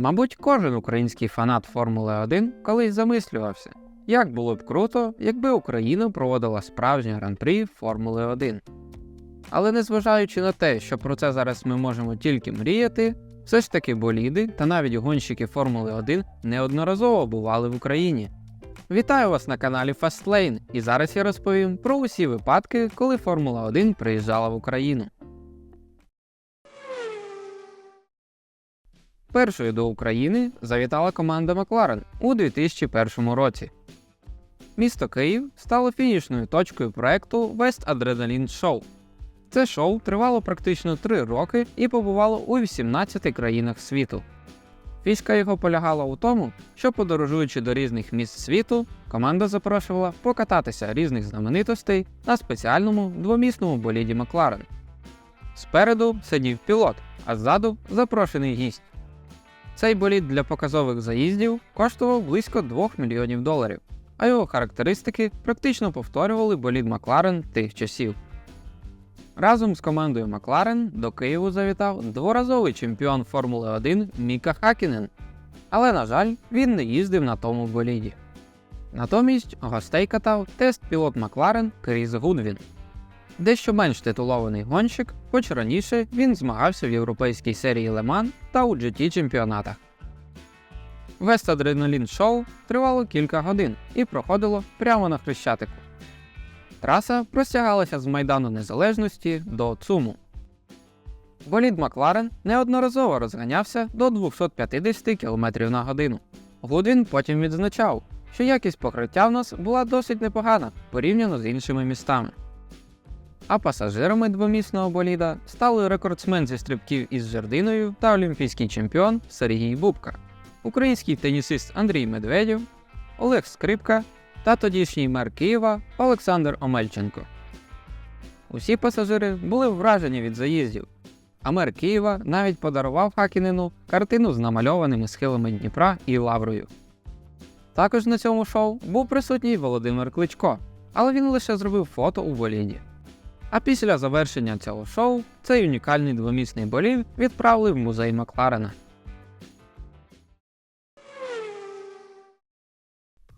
Мабуть, кожен український фанат Формули 1 колись замислювався, як було б круто, якби Україна проводила справжнє гран-прі Формули 1. Але незважаючи на те, що про це зараз ми можемо тільки мріяти, все ж таки боліди та навіть гонщики Формули 1 неодноразово бували в Україні. Вітаю вас на каналі Fastlane, і зараз я розповім про усі випадки, коли Формула 1 приїжджала в Україну. Першою до України завітала команда Макларен у 2001 році. Місто Київ стало фінішною точкою проекту West Adrenaline Show. Це шоу тривало практично 3 роки і побувало у 18 країнах світу. Фішка його полягала у тому, що подорожуючи до різних міст світу, команда запрошувала покататися різних знаменитостей на спеціальному двомісному боліді Макларен. Спереду сидів пілот, а ззаду запрошений гість. Цей болід для показових заїздів коштував близько 2 мільйонів доларів, а його характеристики практично повторювали болід Макларен тих часів. Разом з командою Макларен до Києву завітав дворазовий чемпіон Формули 1 Міка Хакінен. Але, на жаль, він не їздив на тому боліді. Натомість гостей катав тест-пілот Макларен Кріс Гудвін. Дещо менш титулований гонщик, хоч раніше він змагався в європейській серії Леман та у GT чемпіонатах. Вест Адреналін Шоу тривало кілька годин і проходило прямо на хрещатику. Траса простягалася з Майдану Незалежності до Цуму. Болід Макларен неодноразово розганявся до 250 км на годину. Гудвін потім відзначав, що якість покриття в нас була досить непогана порівняно з іншими містами. А пасажирами двомісного боліда стали рекордсмен зі стрибків із жердиною та олімпійський чемпіон Сергій Бубка, український тенісист Андрій Медведєв, Олег Скрипка та тодішній мер Києва Олександр Омельченко. Усі пасажири були вражені від заїздів, а мер Києва навіть подарував Хакінену картину з намальованими схилами Дніпра і Лаврою. Також на цьому шоу був присутній Володимир Кличко, але він лише зробив фото у боліді. А після завершення цього шоу цей унікальний двомісний болід відправили в музей Макларена.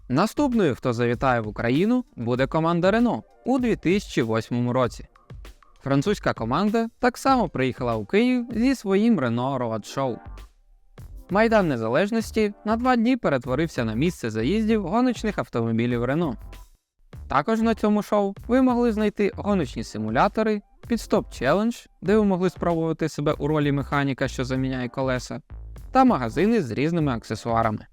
Наступною, хто завітає в Україну, буде команда Рено у 2008 році. Французька команда так само приїхала у Київ зі своїм Renault Road Show. Майдан Незалежності на два дні перетворився на місце заїздів гоночних автомобілів Renault. Також на цьому шоу ви могли знайти гоночні симулятори, підстоп челендж, де ви могли спробувати себе у ролі механіка, що заміняє колеса, та магазини з різними аксесуарами.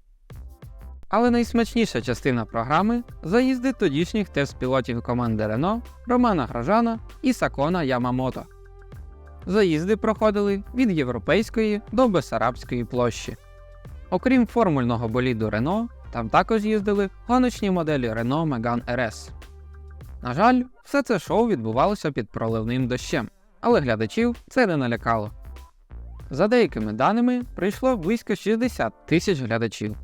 Але найсмачніша частина програми заїзди тодішніх тест-пілотів команди Рено Романа Гражана і Сакона Ямамото. Заїзди проходили від Європейської до Бесарабської площі. Окрім формульного боліду Рено, там також їздили гоночні моделі Renault Megane RS. На жаль, все це шоу відбувалося під проливним дощем, але глядачів це не налякало. За деякими даними, прийшло близько 60 тисяч глядачів.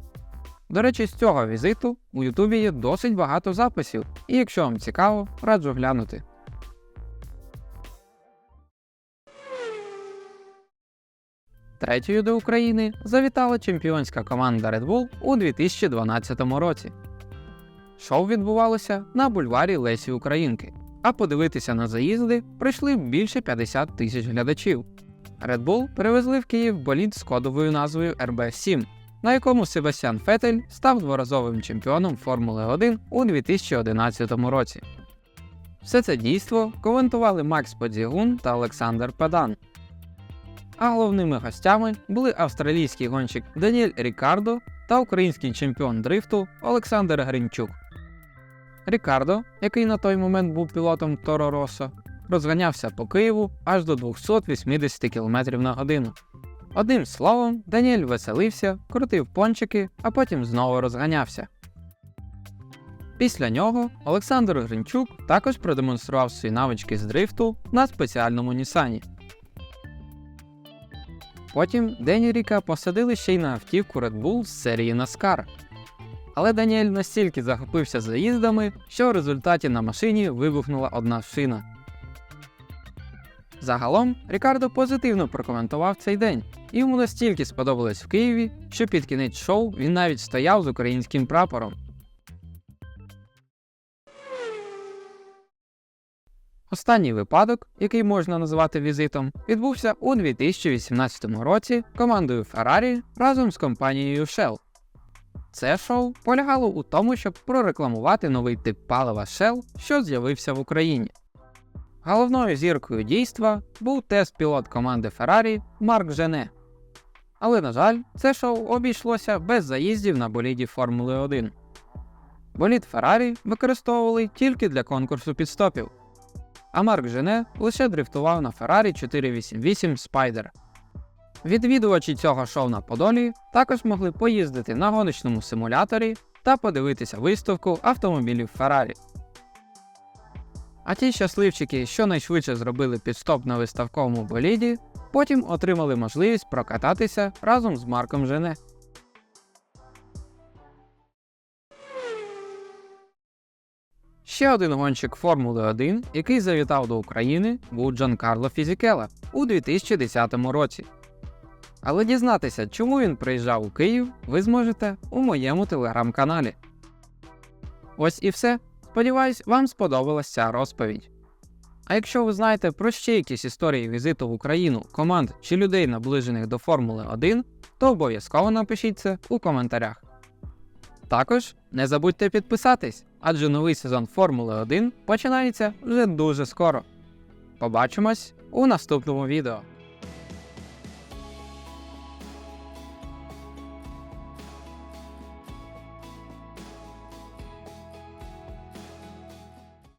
До речі, з цього візиту у Ютубі є досить багато записів, і якщо вам цікаво, раджу глянути. Третьою до України завітала чемпіонська команда Red Bull у 2012 році. Шоу відбувалося на бульварі Лесі Українки, а подивитися на заїзди прийшли більше 50 тисяч глядачів. Red Bull привезли в Київ болід з кодовою назвою RB7, на якому Себастьян Фетель став дворазовим чемпіоном Формули 1 у 2011 році. Все це дійство коментували Макс Подзігун та Олександр Падан. А головними гостями були австралійський гонщик Даніель Рікардо та український чемпіон дрифту Олександр Гринчук. Рікардо, який на той момент був пілотом Торо Росо, розганявся по Києву аж до 280 км на годину. Одним словом, Даніель веселився, крутив пончики, а потім знову розганявся. Після нього Олександр Гринчук також продемонстрував свої навички з дрифту на спеціальному Нісані. Потім Дені Ріка посадили ще й на автівку Red Bull з серії NASCAR. Але Даніель настільки захопився заїздами, що в результаті на машині вибухнула одна шина. Загалом, Рікардо позитивно прокоментував цей день, і йому настільки сподобалось в Києві, що під кінець шоу він навіть стояв з українським прапором. Останній випадок, який можна назвати візитом, відбувся у 2018 році командою Ferrari разом з компанією Shell. Це шоу полягало у тому, щоб прорекламувати новий тип палива Shell, що з'явився в Україні. Головною зіркою дійства був тест-пілот команди Ferrari Марк Жене. Але, на жаль, це шоу обійшлося без заїздів на боліді Формули 1. Болід Ferrari використовували тільки для конкурсу підстопів, а Марк Жене лише дрифтував на Ferrari 488 Spider. Відвідувачі цього шоу на Подолі також могли поїздити на гоночному симуляторі та подивитися виставку автомобілів Ferrari. А ті щасливчики, що найшвидше зробили підстоп на виставковому боліді, потім отримали можливість прокататися разом з Марком Жене. Ще один гонщик Формули 1, який завітав до України, був Джанкарло Фізікела у 2010 році. Але дізнатися, чому він приїжджав у Київ, ви зможете у моєму телеграм-каналі. Ось і все. Сподіваюсь, вам сподобалася ця розповідь. А якщо ви знаєте про ще якісь історії візиту в Україну, команд чи людей, наближених до Формули 1, то обов'язково напишіть це у коментарях. Також не забудьте підписатись, адже новий сезон Формули 1 починається вже дуже скоро. Побачимось у наступному відео.